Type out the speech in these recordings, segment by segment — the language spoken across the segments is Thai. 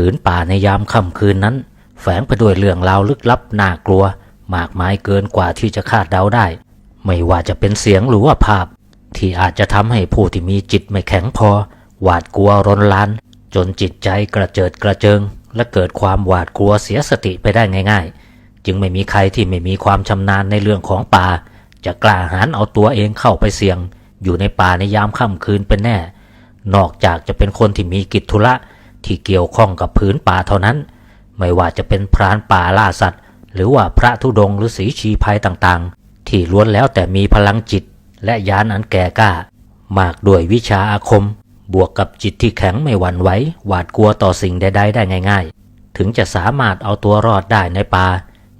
ผืนป่าในยามค่ำคืนนั้น แฝงไปด้วยเรื่องราวลึกลับน่ากลัว มากมายเกินกว่าที่จะคาดเดาได้ ไม่ว่าจะเป็นเสียงหรือว่าภาพ ที่อาจจะทำให้ผู้ที่มีจิตไม่แข็งพอ หวาดกลัวรนลาน จนจิตใจกระเจิดกระเจิง และเกิดความหวาดกลัวเสียสติไปได้ง่าย ๆ จึงไม่มีใครที่ไม่มีความชำนาญในเรื่องของป่า จะกล้าหาญเอาตัวเองเข้าไปเสี่ยง อยู่ในป่าในยามค่ำคืนเป็นแน่ นอกจากจะเป็นคนที่มีกิจธุระ ที่เกี่ยวข้องกับผืนป่าเท่านั้น ไม่ว่าจะเป็นพรานป่าล่าสัตว์ หรือว่าพระธุดงค์หรือสีชีภัยต่างๆ ที่ล้วนแล้วแต่มีพลังจิต และยานอันแก่กล้า มากด้วยวิชาอาคม บวกกับจิตที่แข็งไม่หวั่นไหวหวาดกลัวต่อสิ่งใดๆได้ง่าย ๆ ถึงจะสามารถเอาตัวรอดได้ในป่า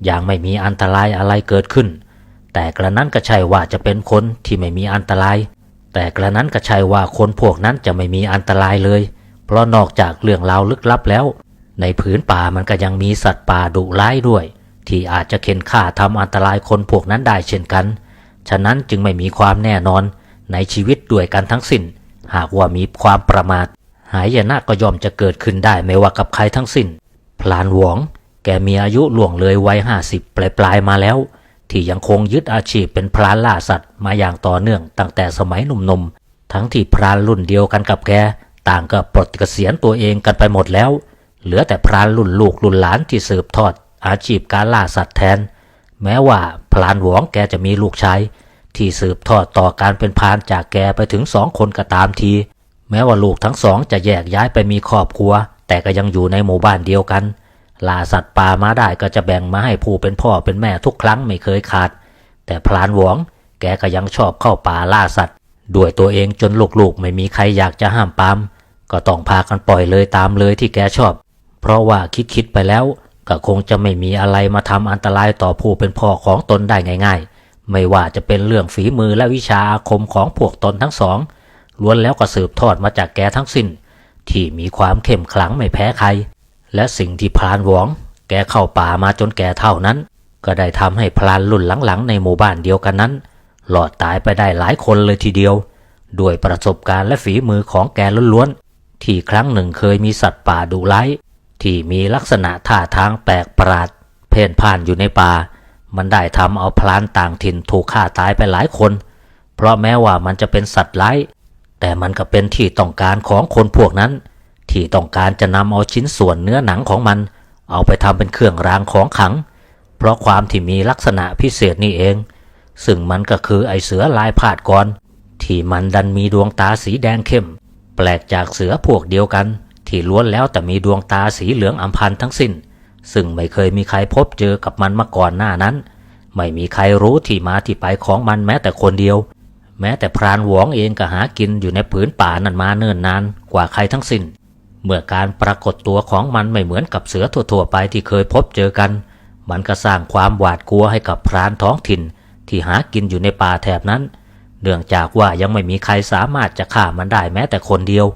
อย่างไม่มีอันตรายอะไรเกิดขึ้น แต่กระนั้นก็ใช่ว่าจะเป็นคนที่ไม่มีอันตราย แต่กระนั้นก็ใช่ว่าคนพวกนั้นจะไม่มีอันตรายเลย เพราะนอกจากเรื่องราวลึกลับแล้ว ในผืนป่ามันก็ยังมีสัตว์ป่าดุร้ายด้วย ที่อาจจะเข็นฆ่าทำอันตรายคนพวกนั้นได้เช่นกัน ฉะนั้นจึงไม่มีความแน่นอนในชีวิตด้วยกันทั้งสิ้น หากว่ามีความประมาท หายนะก็ย่อมจะเกิดขึ้นได้ไม่ว่ากับใครทั้งสิ้น พลานหวง แกมีอายุล่วงเลยวัยห้าสิบปลายๆมาแล้ว ที่ยังคงยึดอาชีพเป็นพรานล่าสัตว์มาอย่างต่อเนื่องตั้งแต่สมัยหนุ่มๆทั้งที่พรานรุ่นเดียวกันกับแก ต่างก็ปลดเกษียณตัวเองกันไปหมดแล้ว เหลือแต่พรานรุ่นลูกรุ่นหลานที่สืบทอด อาชีพการล่าสัตว์แทน แม้ว่าพรานหวงแกจะมีลูกชายที่สืบทอดต่อการเป็นพรานจากแกไปถึงสองคนก็ตามที แม้ว่าลูกทั้งสองจะแยกย้ายไปมีครอบครัว แต่ก็ยังอยู่ในหมู่บ้านเดียวกันล่าสัตว์ป่ามาได้ก็จะแบ่งมาให้ผู้เป็นพ่อเป็นแม่ทุกครั้งไม่เคยขาด แต่พลานหวง แกก็ยังชอบเข้าป่าล่าสัตว์ ด้วยตัวเองจนลูกๆไม่มีใครอยากจะห้ามปาม ก็ต้องพากันปล่อยเลยตามเลยที่แกชอบ เพราะว่าคิดๆไปแล้ว ก็คงจะไม่มีอะไรมาทำอันตรายต่อผู้เป็นพ่อของตนได้ง่าย ๆ ไม่ว่าจะเป็นเรื่องฝีมือและวิชาอาคมของพวกตนทั้งสองล้วนแล้วก็สืบทอดมาจากแกทั้งสิ้น ที่มีความเข้มขลังไม่แพ้ใคร และสิ่งที่พลานหวง แกเข้าป่ามาจนแกเท่านั้น ก็ได้ทำให้พลานรุ่นหลังๆในหมู่บ้านเดียวกันนั้นหลอดตายไปได้หลายคนเลยทีเดียว ด้วยประสบการณ์และฝีมือของแกล้วนๆ ที่ครั้งหนึ่งเคยมีสัตว์ป่าดุร้ายที่มีลักษณะท่าทางแปลกประหลาดเพ่นพ่านอยู่ในป่า มันได้ทำเอาพลานต่างถิ่นถูกฆ่าตายไปหลายคน เพราะแม้ว่ามันจะเป็นสัตว์ร้าย แต่มันก็เป็นที่ต้องการของคนพวกนั้น ที่ต้องการจะนำเอาชิ้นส่วนเนื้อหนังของมัน เอาไปทำเป็นเครื่องรางของขลัง เพราะความที่มีลักษณะพิเศษนี่เอง ซึ่งมันก็คือไอเสือลายผาดกรที่มันดันมีดวงตาสีแดงเข้ม แปลกจากเสือพวกเดียวกัน ที่ล้วนแล้วแต่มีดวงตาสีเหลืองอัมพันทั้งสิ้น ซึ่งไม่เคยมีใครพบเจอกับมันมาก่อนหน้านั้น ไม่มีใครรู้ที่มาที่ไปของมันแม้แต่คนเดียว แม้แต่พรานหวงเองก็หากินอยู่ในผืนป่านั้นมาเนิ่นนานกว่าใครทั้งสิ้น เมื่อการปรากฏตัวของมันไม่เหมือนกับเสือทั่วๆไปที่เคยพบเจอกัน มันก็สร้างความหวาดกลัวให้กับพรานท้องถิ่น ที่หากินอยู่ในป่าแถบนั้น เนื่องจากว่ายังไม่มีใครสามารถจะฆ่ามันได้แม้แต่คนเดียว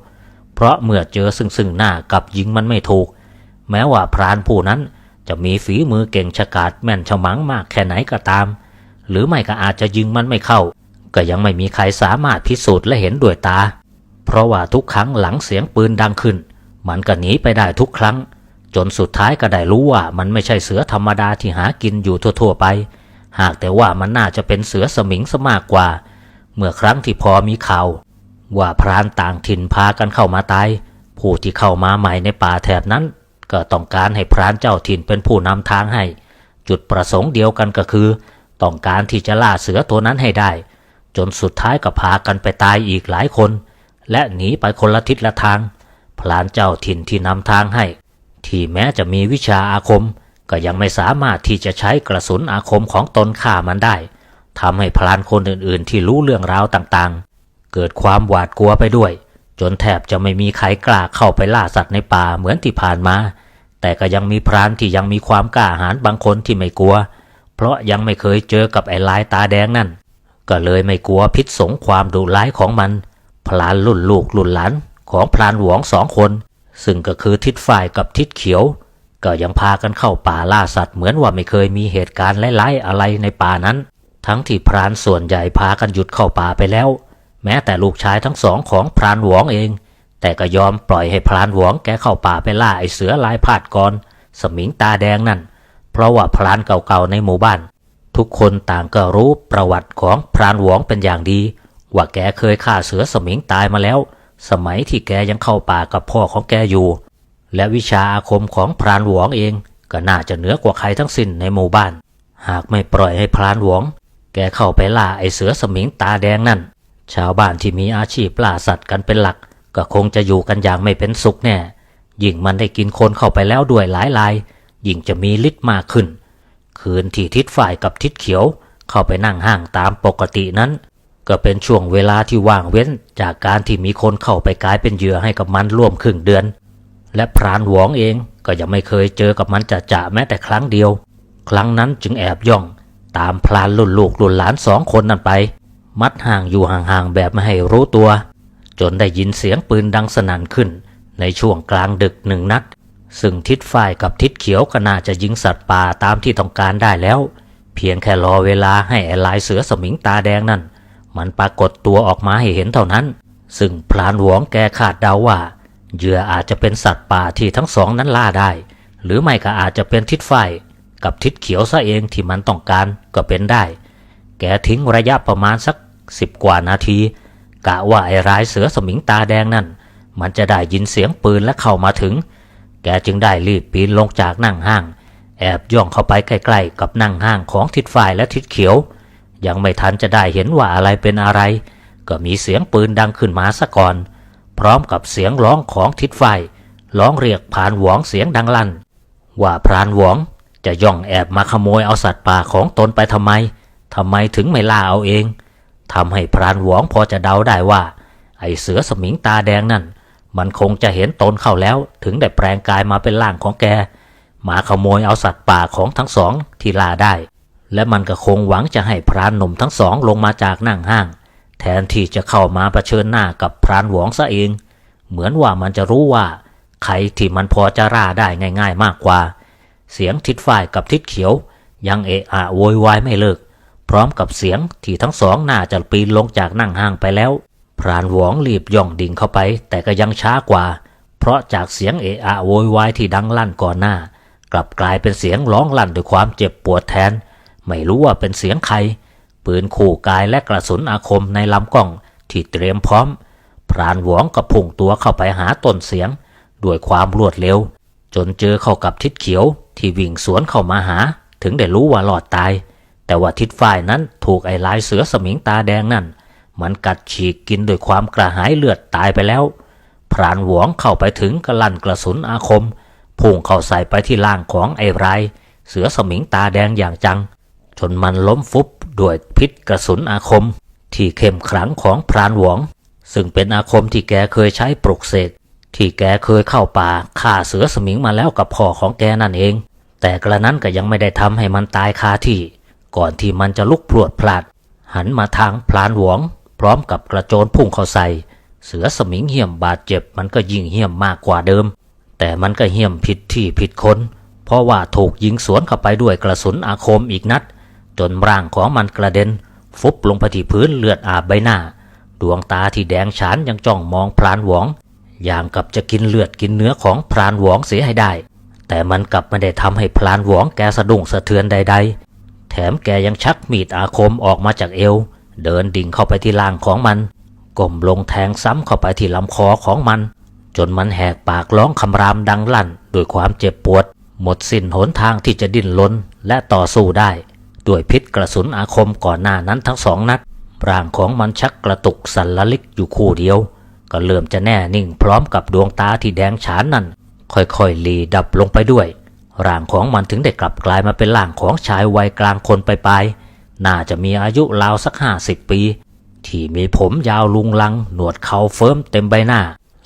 เพราะเมื่อเจอซึ่งซึ่งหน้ากับยิงมันไม่ถูก แม้ว่าพรานผู้นั้นจะมีฝีมือเก่งฉกาจแม่นฉมังมากแค่ไหนก็ตาม หรือไม่ก็อาจจะยิงมันไม่เข้า ก็ยังไม่มีใครสามารถพิสูจน์และเห็นด้วยตา เพราะว่าทุกครั้งหลังเสียงปืนดังขึ้น มันก็หนีไปได้ทุกครั้ง จนสุดท้ายก็ได้รู้ว่ามันไม่ใช่เสือธรรมดาที่หากินอยู่ทั่วๆไป หากแต่ว่ามันน่าจะเป็นเสือสมิงซะมากกว่า เมื่อครั้งที่พอมีข่าวว่าพรานต่างถิ่นพากันเข้ามาตาย ผู้ที่เข้ามาใหม่ในป่าแถบนั้น ก็ต้องการให้พรานเจ้าถิ่นเป็นผู้นำทางให้ จุดประสงค์เดียวกันก็คือ ต้องการที่จะล่าเสือตัวนั้นให้ได้ จนสุดท้ายก็พากันไปตายอีกหลายคน และหนีไปคนละทิศละทางพลานเจ้าถิ่นที่นำทางให้ ที่แม้จะมีวิชาอาคม ก็ยังไม่สามารถที่จะใช้กระสุนอาคมของตนฆ่ามันได้ ทำให้พลานคนอื่นๆ ที่รู้เรื่องราวต่างๆ เกิดความหวาดกลัวไปด้วย จนแทบจะไม่มีใครกล้าเข้าไปล่าสัตว์ในป่าเหมือนที่ผ่านมา แต่ก็ยังมีพรานที่ยังมีความกล้าหาญบางคนที่ไม่กลัว เพราะยังไม่เคยเจอกับไอ้ลายตาแดงนั่น ก็เลยไม่กลัวพิษสงความดุร้ายของมัน พลานรุ่นลูกรุ่นหลานของพลานหวงสองคน ซึ่งก็คือทิศฝ่ายกับทิศเขียว ก็ยังพากันเข้าป่าล่าสัตว์เหมือนว่าไม่เคยมีเหตุการณ์ร้ายๆอะไรในป่านั้น ทั้งที่พรานส่วนใหญ่พากันหยุดเข้าป่าไปแล้ว แม้แต่ลูกชายทั้งสองของพรานหวงเอง แต่ก็ยอมปล่อยให้พรานหวงแกเข้าป่าไปล่าไอเสือลายพาดกรสมิงตาแดงนั่น เพราะว่าพรานเก่าๆในหมู่บ้าน ทุกคนต่างก็รู้ประวัติของพรานหวงเป็นอย่างดี ว่าแกเคยฆ่าเสือสมิงตายมาแล้ว สมัยที่แกยังเข้าป่ากับพ่อของแกอยู่ และวิชาอาคมของพรานหวงเอง ก็น่าจะเหนือกว่าใครทั้งสิ้นในหมู่บ้าน หากไม่ปล่อยให้พรานหวง แกเข้าไปล่าไอเสือสมิงตาแดงนั่น ชาวบ้านที่มีอาชีพล่าสัตว์กันเป็นหลัก ก็คงจะอยู่กันอย่างไม่เป็นสุขแน่ ยิ่งมันได้กินคนเข้าไปแล้วด้วยหลายลายยิ่งจะมีฤทธิ์มากขึ้น คืนที่ทิศฝ่ายกับทิศเขียว เข้าไปนั่งห้างตามปกตินั้น ก็เป็นช่วงเวลาที่ว่างเว้นจากการที่มีคนเข้าไปกลายเป็นเหยื่อให้กับมันร่วมครึ่งเดือน และพรานหวงเองก็ยังไม่เคยเจอกับมันจะจะแม้แต่ครั้งเดียว ครั้งนั้นจึงแอบย่อง ตามพรานรุ่นลูกรุ่นหลานสองคนนั้นไป มัดห่างอยู่ห่างๆแบบไม่ให้รู้ตัว จนได้ยินเสียงปืนดังสนั่นขึ้น ในช่วงกลางดึกหนึ่งนัด ซึ่งทิศฝ่ายกับทิศเขียวก็น่าจะยิงสัตว์ป่าตามที่ต้องการได้แล้ว เพียงแค่รอเวลาให้ไอ้ลายเสือสมิงตาแดงนั่น มันปรากฏตัวออกมาให้เห็นเท่านั้น ซึ่งพรานหวงแกคาดเดาว่าเหยื่ออาจจะเป็นสัตว์ป่าที่ทั้งสองนั้นล่าได้ หรือไม่ก็อาจจะเป็นทิศฝ่าย กับทิศเขียวซะเองที่มันต้องการก็เป็นได้ แกทิ้งระยะประมาณสักสิบกว่านาที กะว่าไอ้ร้ายเสือสมิงตาแดงนั่น มันจะได้ยินเสียงปืนและเข้ามาถึง แกจึงได้รีบปีนลงจากนั่งห้าง แอบย่องเข้าไปใกล้ๆกับนั่งห้างของทิศฝ่ายและทิศเขียว ยังไม่ทันจะได้เห็นว่าอะไรเป็นอะไร ก็มีเสียงปืนดังขึ้นมาซะก่อน พร้อมกับเสียงร้องของทิศฝ่ายร้องเรียกผ่านหวงเสียงดังลั่น ว่าพรานหวง จะย่องแอบมาขโมยเอาสัตว์ป่าของตนไปทำไม ทำไมถึงไม่ล่าเอาเอง ทำให้พรานหวงพอจะเดาได้ว่า ไอเสือสมิงตาแดงนั่น มันคงจะเห็นตนเข้าแล้วถึงได้แปลงกายมาเป็นร่างของแก มาขโมยเอาสัตว์ป่าของทั้งสองที่ล่าได้ และมันก็คงหวังจะให้พรานหนุ่มทั้งสองลงมาจากนั่งห้าง แทนที่จะเข้ามาเผชิญหน้ากับพรานหวงซะเอง เหมือนว่ามันจะรู้ว่า ใครที่มันพอจะร่าได้ง่าย ๆ มากกว่า เสียงทิศฝ่ายกับทิศเขียว ยังเอะอะโวยวายไม่เลิก พร้อมกับเสียงที่ทั้งสองน่าจะปีนลงจากนั่งห้างไปแล้ว พรานหวงรีบย่องดิ่งเข้าไป แต่ก็ยังช้ากว่า เพราะจากเสียงเอะอะโวยวายที่ดังลั่นก่อนหน้า กลับกลายเป็นเสียงร้องลั่นด้วยความเจ็บปวดแทน ไม่รู้ว่าเป็นเสียงใคร ปืนขู่กายและกระสุนอาคมในลำกล้องที่เตรียมพร้อม พรานหวงก็พุ่งตัวเข้าไปหาต้นเสียง ด้วยความรวดเร็ว จนเจอเข้ากับทิศเขียวที่วิ่งสวนเข้ามาหา ถึงได้รู้ว่าหลอดตาย แต่ว่าทิศฝ่ายนั้นถูกไอ้ลายเสือสมิงตาแดงนั่น มันกัดฉีกกินด้วยความกระหายเลือดตายไปแล้ว พรานหวงเข้าไปถึงกระลั่นกระสุนอาคมพุ่งเข้าใส่ไปที่ล่างของไอ้ราย เสือสมิงตาแดงอย่างจัง จนมันล้มฟุบด้วยพิษกระสุนอาคม ที่เข้มขลังของพรานหวง ซึ่งเป็นอาคมที่แกเคยใช้ปลุกเสก ที่แกเคยเข้าป่าฆ่าเสือสมิงมาแล้วกับพ่อของแกนั่นเอง แต่กระนั้นก็ยังไม่ได้ทำให้มันตายคาที่ ก่อนที่มันจะลุกพรวดพลาด หันมาทางพรานหวง พร้อมกับกระโจนพุ่งเข้าใส่ เสือสมิงเหี้ยมบาดเจ็บมันก็ยิ่งเหี้ยมมากกว่าเดิม แต่มันก็เหี้ยมผิดที่ผิดคนเพราะว่าถูกยิงสวนเข้าไปด้วยกระสุนอาคมอีกนัด จนร่างของมันกระเด็น ฟุบลงไปที่พื้นเลือดอาบใบหน้า ดวงตาที่แดงฉานยังจ้องมองพรานหวง ย่างกับจะกินเลือดกินเนื้อของพรานหวงเสียให้ได้ แต่มันกลับไม่ได้ทำให้พรานหวงแกสะดุ้งสะเทือนใด ๆ แถมแกยังชักมีดอาคมออกมาจากเอว เดินดิ่งเข้าไปที่ล่างของมันก้มลงแทงซ้ำเข้าไปที่ลำคอของมัน จนมันแหกปากร้องคำรามดังลั่นด้วยความเจ็บปวด หมดสิ้นหนทางที่จะดิ้นรนและต่อสู้ได้ ด้วยพิษกระสุนอาคมก่อนหน้านั้นทั้งสองนัดร่างของมันชักกระตุกสั่นละลิกอยู่คู่เดียว ก็เริ่มจะแน่นิ่งพร้อมกับดวงตาที่แดงฉานนั่น ค่อยๆหลีดับลงไปด้วย ร่างของมันถึงได้กลับกลายมาเป็นร่างของชายวัยกลางคนไปลายๆน่าจะมีอายุราวสักห้าสิบปี ที่มีผมยาวลุงลัง หนวดเขาเฟิร์มเต็มใบหน้า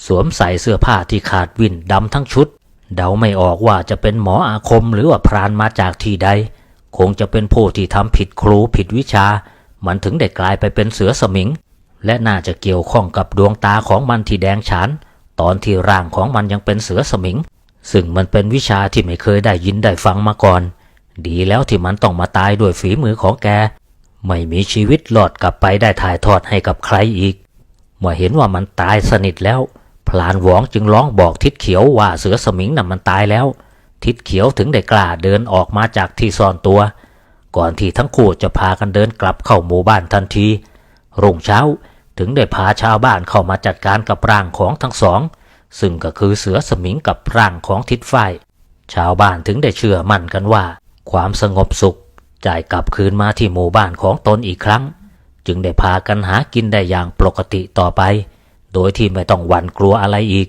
สวมใส่เสื้อผ้าที่ขาดวินดำทั้งชุด เดาไม่ออกว่าจะเป็นหมออาคมหรือว่าพรานมาจากที่ใด คงจะเป็นผู้ที่ทำผิดครูผิดวิชา มันถึงได้กลายไปเป็นเสือสมิง และน่าจะเกี่ยวข้องกับดวงตาของมันที่แดงฉาน ตอนที่ร่างของมันยังเป็นเสือสมิง ซึ่งมันเป็นวิชาที่ไม่เคยได้ยินได้ฟังมาก่อน ดีแล้วที่มันต้องมาตายด้วยฝีมือของแก ไม่มีชีวิตหลอดกลับไปได้ถ่ายทอดให้กับใครอีก เมื่อเห็นว่ามันตายสนิทแล้ว พลานหวองจึงร้องบอกทิดเขียวว่าเสือสมิงน่ะมันตายแล้ว ทิดเขียวถึงได้กล้าเดินออกมาจากที่ซ่อนตัว ก่อนที่ทั้งคู่จะพากันเดินกลับเข้าหมู่บ้านทันที รุ่งเช้าถึงได้พาชาวบ้านเข้ามาจัดการกับร่างของทั้งสอง ซึ่งก็คือเสือสมิงกับร่างของทิดไฟชาวบ้านถึงได้เชื่อมั่นกันว่า ความสงบสุขจ่ายกลับคืนมาที่หมู่บ้านของตนอีกครั้ง จึงได้พากันหากินได้อย่างปกติต่อไป โดยที่ไม่ต้องหวั่นกลัวอะไรอีก